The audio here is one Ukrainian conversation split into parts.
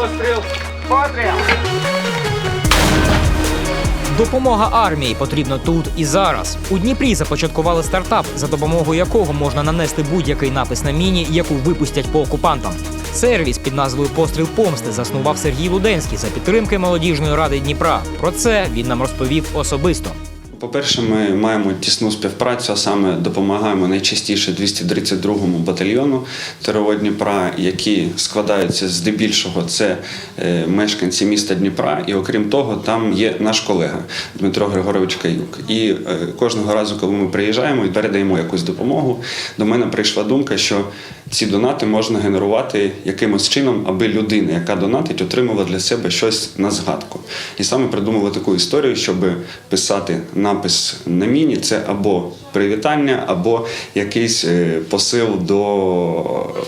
Постріл! Постріл! Допомога армії потрібна тут і зараз. У Дніпрі започаткували стартап, за допомогою якого можна нанести будь-який напис на міні, яку випустять по окупантам. Сервіс під назвою Постріл помсти заснував Сергій Луденський за підтримки молодіжної ради Дніпра. Про це він нам розповів особисто. По-перше, ми маємо тісну співпрацю, а саме допомагаємо найчастіше 232-му батальйону ТРО Дніпра, які складаються здебільшого це е, мешканці міста Дніпра. І окрім того, там є наш колега Дмитро Григорович Каюк. І е, кожного разу, коли ми приїжджаємо і передаємо якусь допомогу, до мене прийшла думка, що ці донати можна генерувати якимось чином, аби людина, яка донатить, отримала для себе щось на згадку. І саме придумали таку історію, щоб писати напис на міні це або привітання, або якийсь е, посил до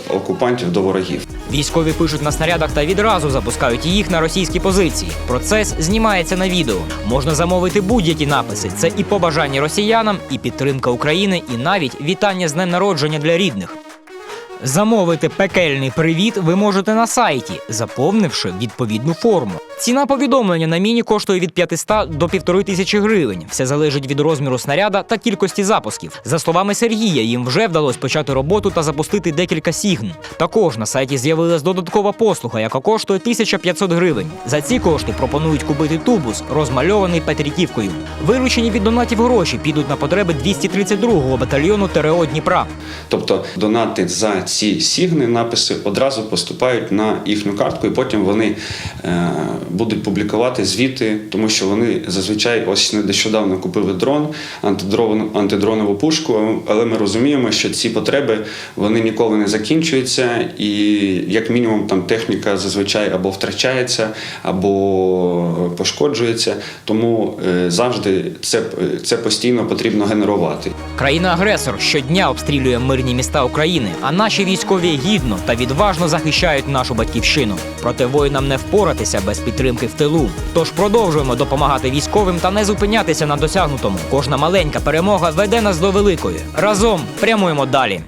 окупантів, до ворогів. Військові пишуть на снарядах та відразу запускають їх на російські позиції. Процес знімається на відео. Можна замовити будь-які написи. Це і побажання росіянам, і підтримка України, і навіть вітання з днем народження для рідних. Замовити пекельний привіт ви можете на сайті, заповнивши відповідну форму. Ціна повідомлення на міні коштує від 500 до 1500 гривень. Все залежить від розміру снаряда та кількості запусків. За словами Сергія, їм вже вдалося почати роботу та запустити декілька сігн. Також на сайті з'явилась додаткова послуга, яка коштує 1500 гривень. За ці кошти пропонують купити тубус, розмальований Петриківкою. Виручені від донатів гроші підуть на потреби 232-го батальйону ТРО Дніпра. Тобто донати за ці сігни, написи одразу поступають на їхню картку, і потім вони е, будуть публікувати звіти, тому що вони зазвичай ось нещодавно купили дрон, антидрон, антидронову пушку, але ми розуміємо, що ці потреби вони ніколи не закінчуються, і як мінімум там техніка зазвичай або втрачається, або пошкоджується. Тому е, завжди це, це постійно потрібно генерувати. Країна-агресор щодня обстрілює мирні міста України, а наші військові гідно та відважно захищають нашу батьківщину. Проте воїнам не впоратися без підтримки в тилу. Тож продовжуємо допомагати військовим та не зупинятися на досягнутому. Кожна маленька перемога веде нас до великої. Разом прямуємо далі.